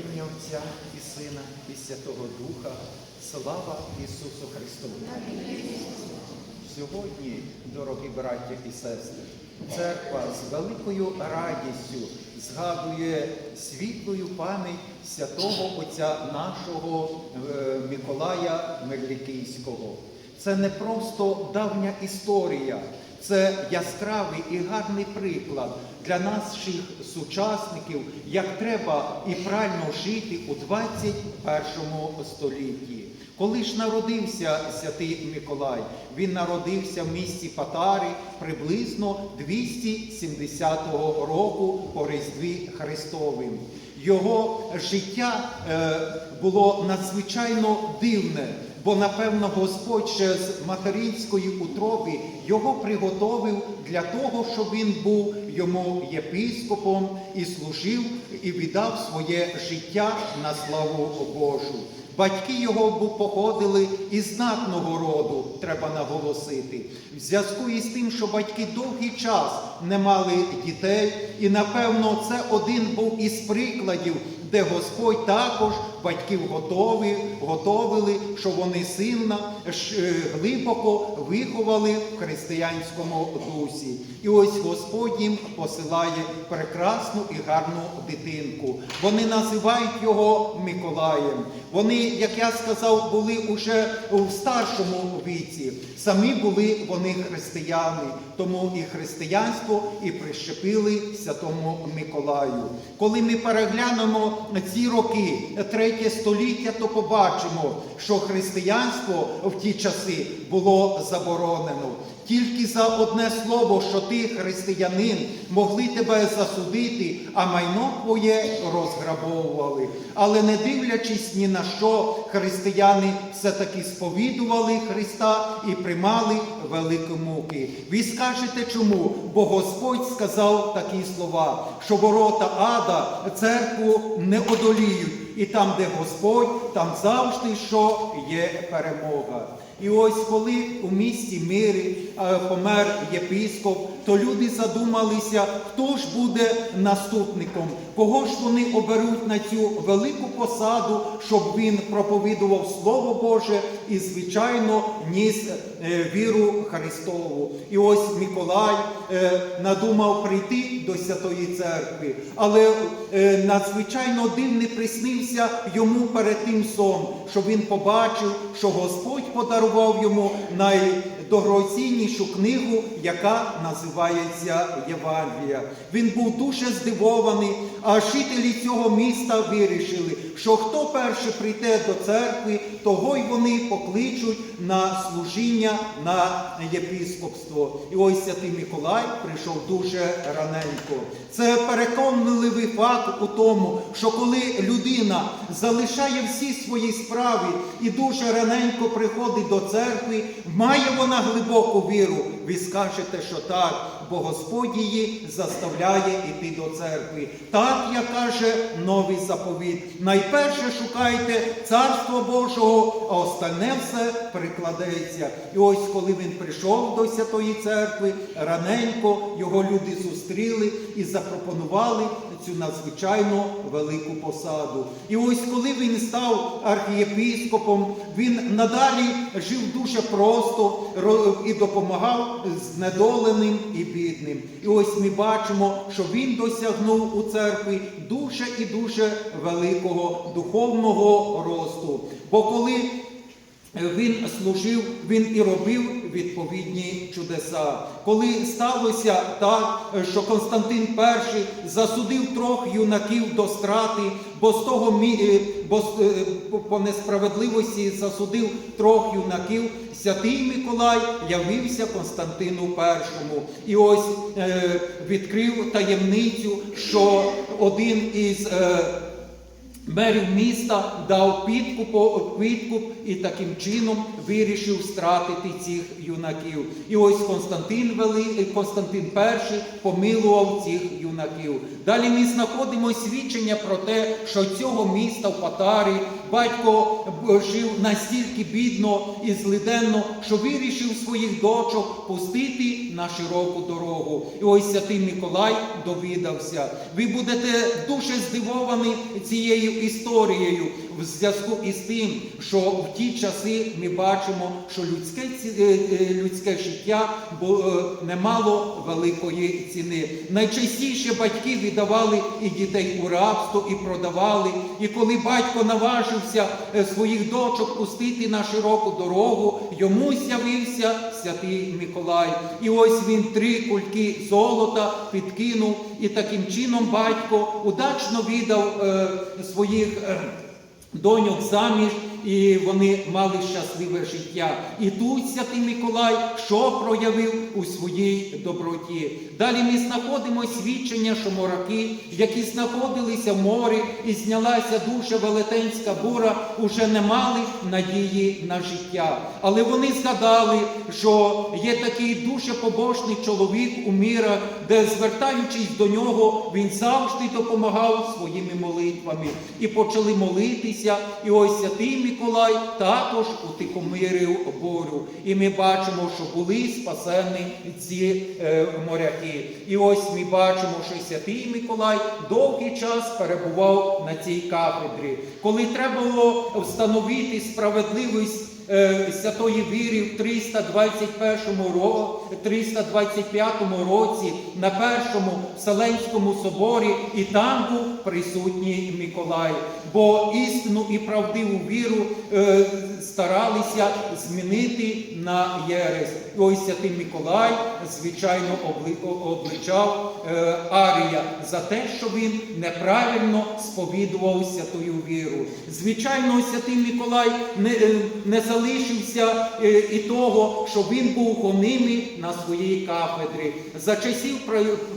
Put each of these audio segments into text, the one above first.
ім'я Отця і Сина, і Святого Духа. Слава Ісусу Христу! Сьогодні, дорогі браття і сестри, церква з великою радістю згадує світлою пам'ять святого Отця нашого е, Миколая Мерлікійського. Це не просто давня історія, це яскравий і гарний приклад для наших сучасників, як треба і правильно жити у 21 столітті. Коли ж народився святий Миколай, він народився в місті Патари приблизно 270 року по Різдві Христовим. Його життя е, було надзвичайно дивне, бо напевно Господь ще з материнської утроби його приготовив для того, щоб він був йому єпископом і служив і віддав своє життя на славу Божу. Батьки його походили із знатного роду, треба наголосити. В зв'язку із тим, що батьки довгий час не мали дітей, і напевно це один був із прикладів, де Господь також батьків готові, готовили, що вони сильно е, глибоко виховали в християнському дусі. І ось Господь їм посилає прекрасну і гарну дитинку. Вони називають його Миколаєм. Вони, як я сказав, були уже у старшому віці. Самі були вони християни, тому і християнство і прищепили святому Миколаю. Коли ми переглянемо ці роки, третє століття, то побачимо, що християнство в ті часи було заборонено. Тільки за одне слово, що ти християнин, могли тебе засудити, а майно твоє розграбовували. Але не дивлячись ні на що, християни все-таки сповідували Христа і приймали великі муки. Ви скажете чому? Бо Господь сказав такі слова, що ворота ада церкву не одоліють. І там, де Господь, там завжди що є перемога. І ось коли у місті Мири е, помер єпископ, то люди задумалися, хто ж буде наступником, кого ж вони оберуть на цю велику посаду, щоб він проповідував Слово Боже і, звичайно, ніс е, віру Христову. І ось Миколай е, надумав прийти до Святої Церкви, але е, надзвичайно дивний приснився йому перед тим сон, що він побачив, що Господь подарував йому найдорогоціннішу книгу, яка називається Євангелія. Він був дуже здивований, а жителі цього міста вирішили, що хто перше прийде до церкви, того й вони покличуть на служіння на єпископство. І ось святий Миколай прийшов дуже раненько. Це переконливий факт у тому, що коли людина залишає всі свої справи і дуже раненько приходить до церкви, має вона глибоку віру. Ви скажете, що так, бо Господь її заставляє йти до церкви. Так, як каже новий заповіт. Найперше шукайте царство Божого, а остальне все прикладеться. І ось коли він прийшов до Святої церкви, раненько його люди зустріли і запропонували цю надзвичайно велику посаду. І ось коли він став архієпископом, він надалі жив дуже просто і допомагав знедоленим і бідним. І ось ми бачимо, що він досягнув у церкві дуже і дуже великого духовного росту. Бо коли він служив, він і робив відповідні чудеса. Коли сталося так, що Константин І засудив трьох юнаків до страти, бо з того мі- е, бо е, по- несправедливості засудив трьох юнаків, святий Миколай явився Константину І. І ось е, відкрив таємницю, що один із е, мерів міста дав підкуп, підкуп і таким чином вирішив стратити цих юнаків. І ось Константин Вели, Константин І помилував цих юнаків. Далі ми знаходимо свідчення про те, що цього міста в Патарі батько жив настільки бідно і злиденно, що вирішив своїх дочок пустити на широку дорогу. І ось святий Миколай довідався. Ви будете дуже здивовані цією історією в зв'язку із тим, що в ті часи ми бачимо, що людське, е, е, людське життя е, не мало великої ціни. Найчастіше батьки віддавали і дітей у рабство, і продавали. І коли батько наважився своїх дочок пустити на широку дорогу, йому з'явився святий Миколай. І ось він три кульки золота підкинув, і таким чином батько удачно віддав своїх. Доньок заміж, і вони мали щасливе життя. І тут святий Миколай, що проявив у своїй доброті. Далі ми знаходимо свідчення, що мораки, які знаходилися в морі і знялася дуже велетенська бура, уже не мали надії на життя. Але вони згадали, що є такий дуже побожний чоловік у мірах, де, звертаючись до нього, він завжди допомагав своїми молитвами. І почали молитися. І ось святий Миколай також утихомирив бурю. І ми бачимо, що були спасені ці е, моряки. І ось ми бачимо, що святий Миколай довгий час перебував на цій кафедрі. Коли треба було встановити справедливість святої віри в 321 ро- 325 році на першому Вселенському соборі, і там був присутній Миколай. Бо істину і правдиву віру е, старалися змінити на єресь. Ось святий Миколай, звичайно, обличав е, Арія за те, що він неправильно сповідував святою віру. Звичайно, святий Миколай не, е, не залишився е, і того, що він був гонимий на своїй кафедрі. За часів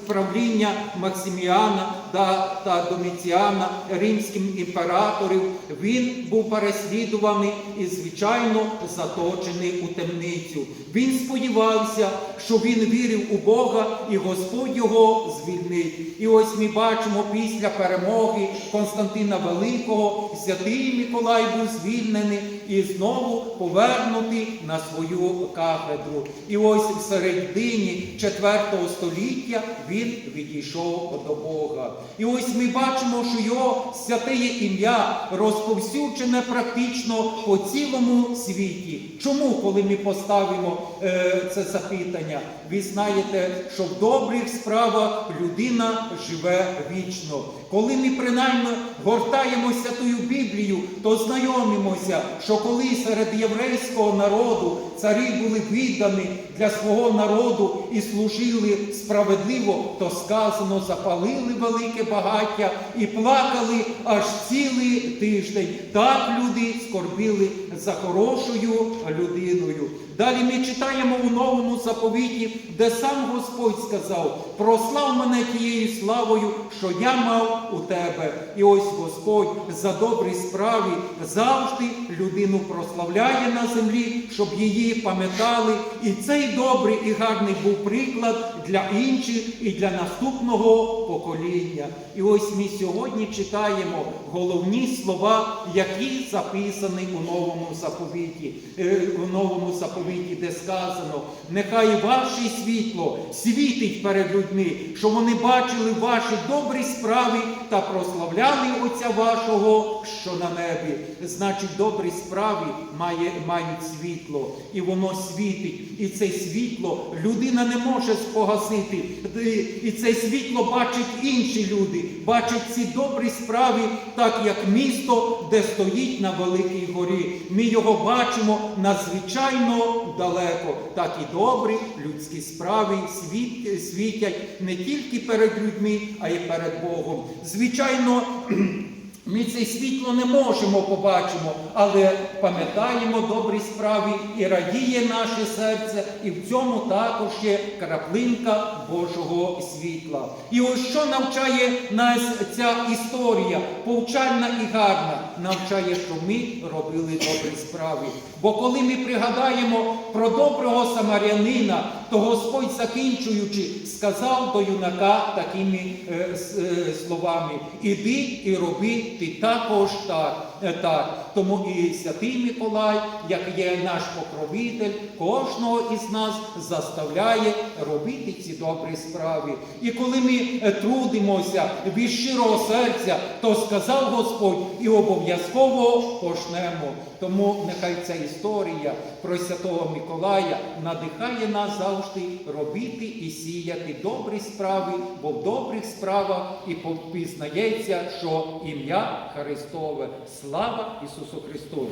правління Максиміана та Доміціана, римським імператорів, він був переслідуваний і, звичайно, заточений у темницю. Він сподівався, що він вірив у Бога і Господь його звільнить. І ось ми бачимо після перемоги Константина Великого, святий Миколай був звільнений і знову повернутий на свою кафедру. І ось в середині 4 століття він відійшов до Бога. І ось ми бачимо, що його святе ім'я розповсюджене практично по цілому світі. Чому, коли ми поставимо е, це запитання? Ви знаєте, що в добрих справах людина живе вічно. Коли ми принаймні гортаємо святую Біблію, то знайомимося, що коли серед єврейського народу царі були віддані для свого народу і служили справедливо, то сказано, запалили велике багаття і плакали аж цілий тиждень. Так люди скорбіли за хорошою людиною. Далі ми читаємо у новому заповіті, де сам Господь сказав: прослав мене тією славою, що я мав у тебе. І ось Господь за добрі справи завжди людину прославляє на землі, щоб її пам'ятали. І цей добрий і гарний був приклад для інших і для наступного покоління. І ось ми сьогодні читаємо головні слова, які записані у новому заповіті. Е, У новому заповіті, де сказано: нехай ваше світло світить перед людьми, щоб вони бачили ваші добрі справи та прославляли Отця вашого, що на небі. Значить, добрі справи має, мають світло, і воно світить. І це світло людина не може спогасити. І це світло бачать інші люди, бачать ці добрі справи, так як місто, де стоїть на великій горі. Ми його бачимо надзвичайно далеко. Так і добрі людські справи світ, світять не тільки перед людьми, а й перед Богом. Звичайно. Ми це світло не можемо побачимо, але пам'ятаємо добрі справи і радіє наше серце, і в цьому також є краплинка Божого світла. І ось що навчає нас ця історія, повчальна і гарна, навчає, що ми робили добрі справи. Бо коли ми пригадаємо про доброго самарянина, то Господь, закінчуючи, сказав до юнака такими е, е, словами: Іди і роби робити також так. Е, так. Тому і святий Миколай, як є наш покровитель, кожного із нас заставляє робити ці добрі справи. І коли ми е, трудимося від щирого серця, то сказав Господь і обов'язково почнемо. Тому нехай ця історія про Святого Миколая надихає нас завжди робити і сіяти добрі справи, бо в добрих справах і пізнається, що ім'я Христове. Слава Ісусу Христу!